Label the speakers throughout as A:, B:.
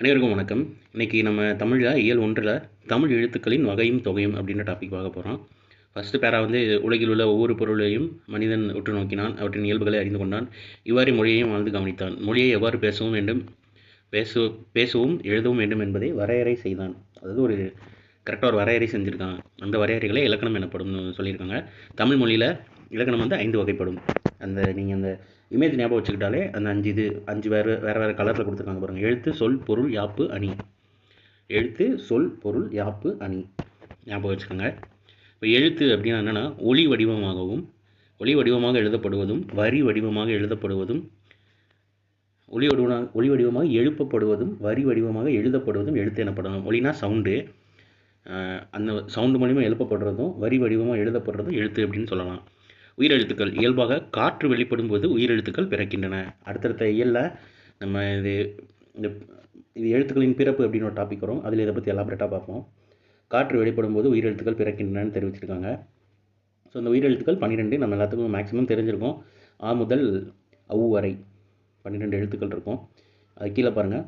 A: அனைவருக்கும் வணக்கம். இன்றைக்கி நம்ம தமிழில் இயல் ஒன்றில் தமிழ் எழுத்துக்களின் வகையும் தொகையும் அப்படின்ற டாபிக் பார்க்க போகிறோம் ஃபஸ்ட்டு பேரா வந்து உலகில் உள்ள ஒவ்வொரு பொருளையும் மனிதன் உற்று நோக்கினான் அவற்றின் இயல்புகளை அறிந்து கொண்டான் இவ்வாறு மொழியையும் வாழ்ந்து கவனித்தான். மொழியை எவ்வாறு பேசவும் வேண்டும் பேசு பேசவும் எழுதவும் வேண்டும் என்பதை வரையறை செய்தான். அதாவது ஒரு கரெக்டாக ஒரு வரையறை செஞ்சுருக்கான். அந்த வரையறைகளை இலக்கணம் எனப்படும் சொல்லியிருக்காங்க. தமிழ் மொழியில் இலக்கணம் வந்து ஐந்து வகைப்படும். அந்த நீங்கள் அந்த இமேஜ் ஞாபகம் வச்சுக்கிட்டாலே அந்த அஞ்சு இது அஞ்சு வேறு வேறு வேறு கலரில் கொடுத்துருக்காங்க பாருங்கள் எழுத்து சொல் பொருள் யாப்பு அணி. எழுத்து சொல் பொருள் யாப்பு அணி. ஞாபகம் வச்சுக்கோங்க. இப்போ எழுத்து அப்படின்னா என்னென்னா ஒளி வடிவமாகவும் ஒளி வடிவமாக எழுதப்படுவதும் வரி வடிவமாக எழுதப்படுவதும் ஒளி வடிவமாக ஒளி வடிவமாக எழுப்பப்படுவதும் வரி வடிவமாக எழுதப்படுவதும் எழுத்து எனப்படணும் ஒளினா சவுண்டு அந்த சவுண்டு மூலிமா எழுப்பப்படுறதும் வரி வடிவமாக எழுதப்படுறதும் எழுத்து அப்படின்னு சொல்லலாம். உயிரெழுத்துக்கள். இயல்பாக காற்று வெளிப்படும் போது உயிரெழுத்துக்கள் பிறக்கின்றன. அடுத்தடுத்த இயலில் நம்ம இது இந்த இது எழுத்துக்களின் பிறப்பு அப்படின்னு ஒரு டாபிக் வரும். அதில் இதை பற்றி எலாபரேட்டாக பார்ப்போம். காற்று வெளிப்படும் போது உயிரெழுத்துக்கள் பிறக்கின்றனன்னு தெரிவிச்சிருக்காங்க. ஸோ இந்த உயிரெழுத்துக்கள் பன்னிரெண்டு நம்ம எல்லாத்துக்கும் மேக்ஸிமம் தெரிஞ்சிருக்கோம். ஆ முதல் அவு வரை பன்னிரெண்டு எழுத்துக்கள் இருக்கும். அது கீழே பாருங்கள்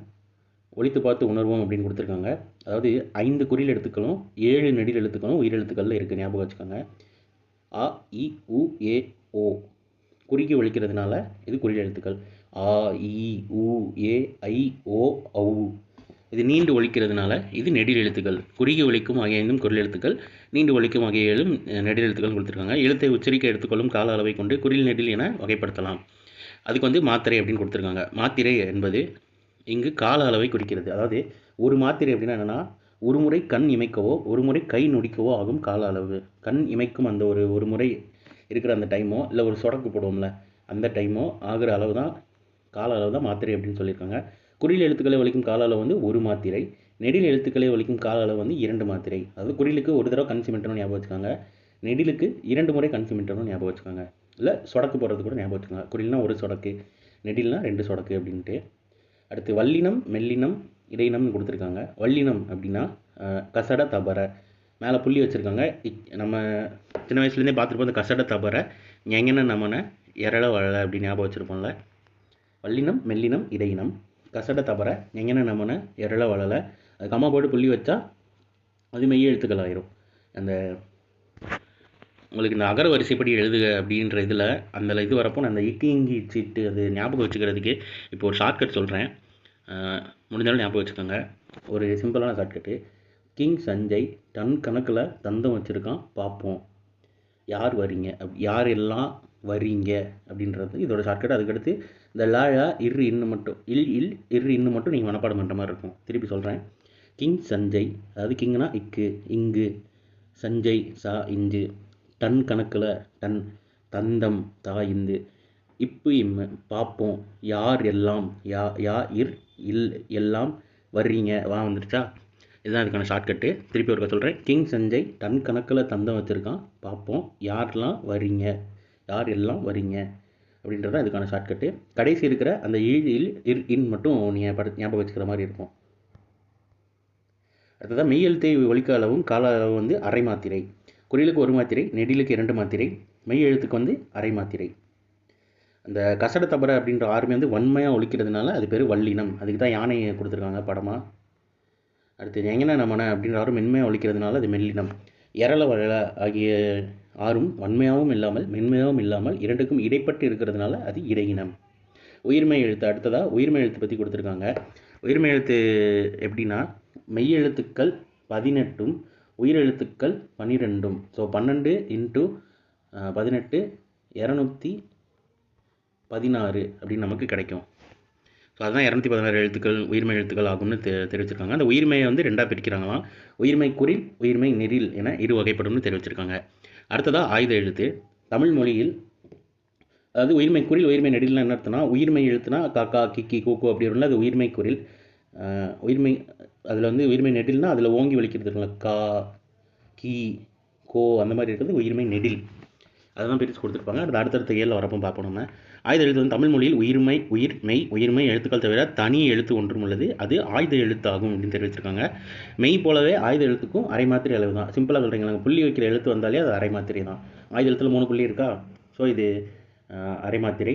A: ஒழித்து பார்த்து உணர்வோம் அப்படின்னு கொடுத்துருக்காங்க. அதாவது ஐந்து குறில் எழுத்துக்களும் ஏழு நெடில் எழுத்துக்களும் உயிரெழுத்துக்களில் இருக்குது ஞாபகம் வச்சுக்கோங்க. அ இ உ ஏ ஓ. குறுக்கி ஒழிக்கிறதுனால இது குறில் எழுத்துக்கள். ஆ இ உ ஏ ஐ ஓ ஔ. இது நீண்டு ஒழிக்கிறதுனால இது நெடில் எழுத்துக்கள். குறுகி ஒழிக்கும் ஆகிய ஐந்தும் எழுத்துக்கள். நீண்டு ஒழிக்கும் ஆகிய ஏழும் நெடில் எழுத்துக்கள் கொடுத்துருக்காங்க. எழுத்தை உச்சரிக்க எடுத்துக்கொள்ளும் கால அளவை கொண்டு குறில் நெடில் என வகைப்படுத்தலாம். அதுக்கு வந்து மாத்திரை அப்படின்னு கொடுத்துருக்காங்க. மாத்திரை என்பது இங்கு கால அளவை குறிக்கிறது. அதாவது ஒரு மாத்திரை அப்படின்னா என்னென்னா ஒரு முறை கண் இமைக்கவோ ஒரு முறை கை நொடிக்கவோ ஆகும் கால அளவு. கண் இமைக்கும் அந்த ஒரு ஒரு முறை இருக்கிற அந்த டைமோ இல்லை ஒரு சொடக்கு போடுவோம்ல அந்த டைமோ ஆகிற அளவு தான் கால அளவு தான் மாத்திரை அப்படின்னு சொல்லியிருக்காங்க. குறியில் எழுத்துக்களை ஒழிக்கும் கால அளவு வந்து ஒரு மாத்திரை. நெடில் எழுத்துக்களை ஒழிக்கும் கால அளவு வந்து இரண்டு மாத்திரை. அதாவது குறிலுக்கு ஒரு தடவை கண் ஞாபகம் வச்சுக்காங்க. நெடிலுக்கு இரண்டு முறை கண் ஞாபகம் வச்சுக்காங்க. இல்லை சொடக்கு போடுறது கூட ஞாபகம் வச்சுக்காங்க. குறில்னா ஒரு சொடக்கு நெடில்னா ரெண்டு சொடக்கு அப்படின்ட்டு. அடுத்து வல்லினம் மெல்லினம் இடையினம்னு கொடுத்துருக்காங்க. வல்லினம் அப்படின்னா கசட தபர. மேலே புள்ளி வச்சுருக்காங்க. நம்ம சின்ன வயசுலேருந்தே பார்த்துருப்போம் அந்த கசட தபர. எங்கன நம்மன எரள வள அப்படின்னு ஞாபகம் வச்சுருப்போம்ல. வல்லினம் மெல்லினம் இடையினம். கசட தபர எங்கன நம்மன எரள வளல அது கம்மா போட்டு புள்ளி வச்சா அது மெய்ய எழுத்துக்கள் ஆயிரும். அந்த உங்களுக்கு இந்த அகர வரிசைப்படி எழுதுக அப்படின்ற இதில் அந்த இது வரப்போ நான் அந்த இட்டிங்கி சீட்டு அது ஞாபகம் வச்சுக்கிறதுக்கு இப்போ ஒரு ஷார்ட்கட் சொல்கிறேன் முடிஞ்சாலும் ஞாபகம் வச்சுக்கோங்க. ஒரு சிம்பிளான ஷார்ட்கட்டு கிங் சஞ்சய் டன் கணக்கில் தந்தம் வச்சுருக்கான். பார்ப்போம். யார் வரீங்க? அப் யார் எல்லாம் வரீங்க? அப்படின்றது இதோட ஷார்ட்கட் அதுக்கடுத்து இந்த லாழா இரு இன்னு மட்டும் இல் இல் இரு இன்னு மட்டும் நீங்கள் மனப்பாடம் பண்ணுற மாதிரி இருக்கும். திருப்பி சொல்கிறேன் கிங் சஞ்சய் அதாவது கிங்னா இக்கு இங்கு. சஞ்சய் சா இஞ்சு. டன் கணக்கில் டன் தந்தம் தா இந்து. இப்பு இம்மு. பார்ப்போம். யார் எல்லாம்? யா யா இர் இல் எல்லாம் வர்றீங்க வா வந்துருச்சா? இதுதான் இதுக்கான ஷார்ட்கட்டு திருப்பி ஒருக்க சொல்கிறேன் கிங் சஞ்சய் டன் கணக்கில் தந்தம் வச்சுருக்கான். பார்ப்போம் யாரெல்லாம் வரீங்க யார் எல்லாம் வரீங்க அப்படின்றதான் இதுக்கான ஷார்ட்கட்டு கடைசி இருக்கிற அந்த ஈழில் இர் இன் மட்டும் நீங்கள் பட ஞாபகம் வச்சுக்கிற மாதிரி இருக்கும். அடுத்ததான் மெய்யெழுத்தை ஒழிக்க அளவும் கால அளவு வந்து அரை மாத்திரை. குறிலுக்கு ஒரு மாத்திரை நெடிலுக்கு இரண்டு மாத்திரை மெய் எழுத்துக்கு வந்து அரை மாத்திரை. அந்த கசட தபரை அப்படின்ற ஆர்மி வந்து வன்மையாக ஒழிக்கிறதுனால அது பேர் வல்லினம். அதுக்கு தான் யானையை கொடுத்துருக்காங்க படமாக அடுத்து எங்கன நமன அப்படின்ற ஆறும் மென்மையாக ஒழிக்கிறதுனால அது மெல்லினம். எரள வள ஆகிய ஆறும் வன்மையாகவும் இல்லாமல் மென்மையாகவும் இல்லாமல் இரண்டுக்கும் இடைப்பட்டு இருக்கிறதுனால அது இடையினம். உயிர்மை எழுத்து அடுத்ததாக உயிர்மை எழுத்து பற்றி கொடுத்துருக்காங்க. உயிர்மை எழுத்து எப்படின்னா மெய்யெழுத்துக்கள் பதினெட்டும் உயிரெழுத்துக்கள் பன்னிரெண்டும் ஸோ பன்னெண்டு இன்ட்டு பதினெட்டு இரநூத்தி பதினாறு அப்படின்னு நமக்கு கிடைக்கும். ஸோ அதுதான் இரநூத்தி பதினாறு எழுத்துக்கள் உயிர்மை எழுத்துக்கள் ஆகும்னு தெ தெரிவிச்சிருக்காங்க. அந்த உயிர்மையை வந்து ரெண்டாக பிரிக்கிறாங்களாம். உயிர்மை குறில் உயிர்மை நெறில் என இரு வகைப்படும்னு தெரிவிச்சிருக்காங்க. அடுத்ததாக ஆயுத எழுத்து. தமிழ் மொழியில் அதாவது உயிர்மை குறில் உயிர்மை நெடில்னா என்ன அர்த்தம்னா உயிர்மை எழுத்துனா காக்கா கிக்கி கூக்கு அப்படி வரும்ல அது உயிர்மை குறில் உயிர்மை அதில் வந்து உயிர்மை நெடில்னா அதில் ஓங்கி வலிக்கிறது இருக்குல்ல கா கி கோ அந்த மாதிரி இருக்கிறது உயிர்மை நெடில் அதெல்லாம் பிரித்து கொடுத்துருப்பாங்க. அது அடுத்தடுத்த ஏழில் வரப்போ பார்ப்போம் நம்ம. ஆயுத எழுத்து வந்து தமிழ் மொழியில் உயிர்மை உயிர் மெய் உயிர்மை எழுத்துக்கள் தவிர தனி எழுத்து ஒன்றும் உள்ளது. அது ஆயுத எழுத்து ஆகும் அப்படின்னு தெரிவிச்சிருக்காங்க. மெய் போலவே ஆயுத எழுத்துக்கும் அரை மாத்திரை அளவு தான். சிம்பிளாக சொல்கிறீங்க புள்ளி வைக்கிற எழுத்து வந்தாலே அது அரை மாத்திரை தான். ஆயுத எழுத்தில் மூணு புள்ளி இருக்கா? ஸோ இது அரை மாத்திரை.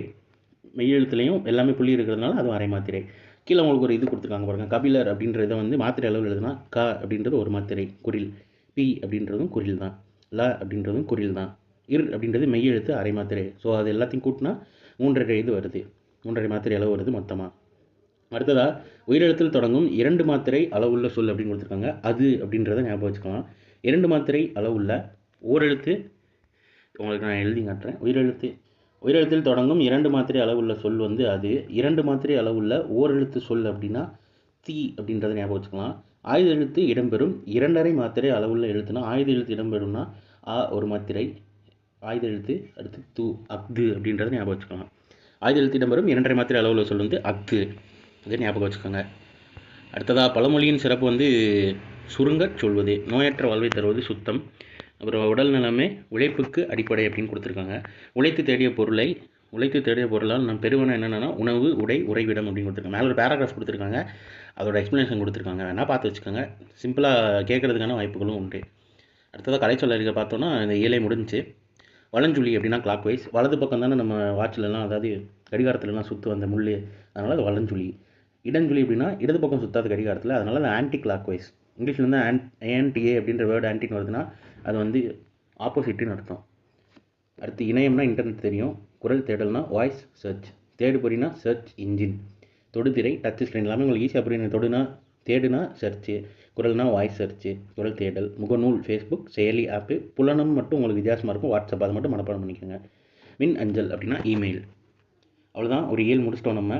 A: மெய் எழுத்துலையும் எல்லாமே புள்ளி இருக்கிறதுனால அதுவும் அரை மாத்திரை. கீழே உங்களுக்கு ஒரு இது கொடுத்துருக்காங்க பாருங்கள் கபிலர் அப்படின்றத வந்து மாத்திரை அளவில் எழுதுனா க அப்படின்றது ஒரு மாத்திரை. குரில். பி அப்படின்றதும் குரில் தான். ல அப்படின்றதும் குரில் தான். இர் அப்படின்றது மெய் எழுத்து அரை மாத்திரை. ஸோ அது எல்லாத்தையும் கூட்டினா மூன்றரை இது வருது. மூன்றரை மாத்திரை அளவு வருது மொத்தமாக அடுத்ததாக உயிரெழுத்தில் தொடங்கும் இரண்டு மாத்திரை அளவுள்ள சொல் அப்படின்னு கொடுத்துருக்காங்க. அது அப்படின்றத ஞாபகம் வச்சுக்கலாம். இரண்டு மாத்திரை அளவுள்ள ஓரெழுத்து உங்களுக்கு நான் எழுதி காட்டுறேன். உயிரெழுத்து. உயிரெழுத்தில் தொடங்கும் இரண்டு மாத்திரை அளவுள்ள சொல் வந்து அது. இரண்டு மாத்திரை அளவுள்ள ஓரெழுத்து சொல் அப்படின்னா தீ அப்படின்றத ஞாபகம் வச்சுக்கலாம். ஆயுத எழுத்து இடம்பெறும் இரண்டரை மாத்திரை அளவுள்ள எழுத்துனா ஆயுத எழுத்து இடம்பெறும்னா ஆ ஒரு மாத்திரை. ஆயுத எழுத்து அடுத்து து அக்து அப்படின்றத ஞாபகம் வச்சுக்கலாம் ஆயுத எழுத்து இடம்பெறும் இரண்டரை மாத்திரை அளவில் சொல் வந்து அக்கு அதை ஞாபகம் வச்சுக்கோங்க. அடுத்ததாக பழமொழியின் சிறப்பு வந்து சுருங்கச் சொல்வது நோயற்ற வாழ்வை தருவது சுத்தம். அப்புறம் உடல் நலமே உழைப்புக்கு அடிப்படை அப்படின்னு கொடுத்துருக்காங்க. உழைத்து தேடிய பொருளை உழைத்து தேடிய பொருளால் நம் பெறுவன என்னென்னா உணவு உடை உறைவிடம் அப்படின்னு கொடுத்துருக்காங்க. மேலே ஒரு பேராகிராஃப் கொடுத்துருக்காங்க. அதோட எக்ஸ்ப்ளனேஷன் கொடுத்துருக்காங்க. வேணால் பார்த்து வச்சுக்கோங்க. சிம்பிளாக கேட்குறதுக்கான வாய்ப்புகளும் உண்டு. அடுத்ததாக கலைச்சொல்லறிக்கை பார்த்தோன்னா இந்த ஏழை முடிஞ்சுச்சு. வலஞ்சுழி அப்படின்னா கிளாக் வைஸ் வலது பக்கம் தானே நம்ம வாட்சிலலாம் அதாவது கடிகாரத்துலலாம் சுற்று வந்த முள் அதனால் அது வலஞ்சுழி இடஞ்சுழி அப்படின்னா இடது பக்கம் சுற்றாத கடிகாரத்தில். அதனால் அது ஆன்டி கிளாக் வைஸ் இங்கிலீஷில் வந்து ஆன் ஏஎன்டிஏ அப்படின்ற வேர்டு ஆன்டின்னு வருதுன்னா அது வந்து ஆப்போசிட்டுன்னு அர்த்தம். அடுத்து இணையம்னா இன்டர்நெட் தெரியும். குரல் தேடல்னா வாய்ஸ் சர்ச் தேடு பொறினா சர்ச் இன்ஜின் தொடுதிரை டச் ஸ்க்ரீன் எல்லாமே உங்களுக்கு ஈஸியாக புரியும். தொடுனா தேடுனா சர்ச்சு குரல்னா வாய்ஸ் சர்ச்சு குரல் தேடல் முகநூல் ஃபேஸ்புக் செயலி ஆப்பு புலனம் மட்டும் உங்களுக்கு வித்தியாசமாக இருக்கும். வாட்ஸ்அப் அதை மட்டும் மனப்பாடம் பண்ணிக்கோங்க. மின் அஞ்சல் அப்படின்னா இமெயில் அவ்வளோதான் ஒரு இயல் முடிச்சிட்டோம் நம்ம.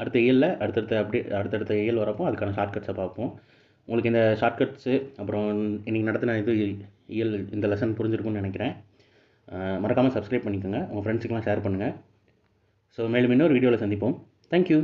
A: அடுத்த இயலில் அடுத்தடுத்த அப்படி அடுத்தடுத்த இயல் வரப்போ அதுக்கான ஷார்ட்கட்ஸை பார்ப்போம். உங்களுக்கு இந்த ஷார்ட்கட்ஸு அப்புறம் இன்றைக்கி நடத்தின இது இயல் இந்த லெசன் புரிஞ்சிருக்கும்னு நினைக்கிறேன். மறக்காமல் சப்ஸ்கிரைப் பண்ணிக்கோங்க. உங்கள் ஃப்ரெண்ட்ஸுக்கெலாம் ஷேர் பண்ணுங்கள் ஸோ மேலும் இன்னொரு வீடியோவில் சந்திப்போம். தேங்க்யூ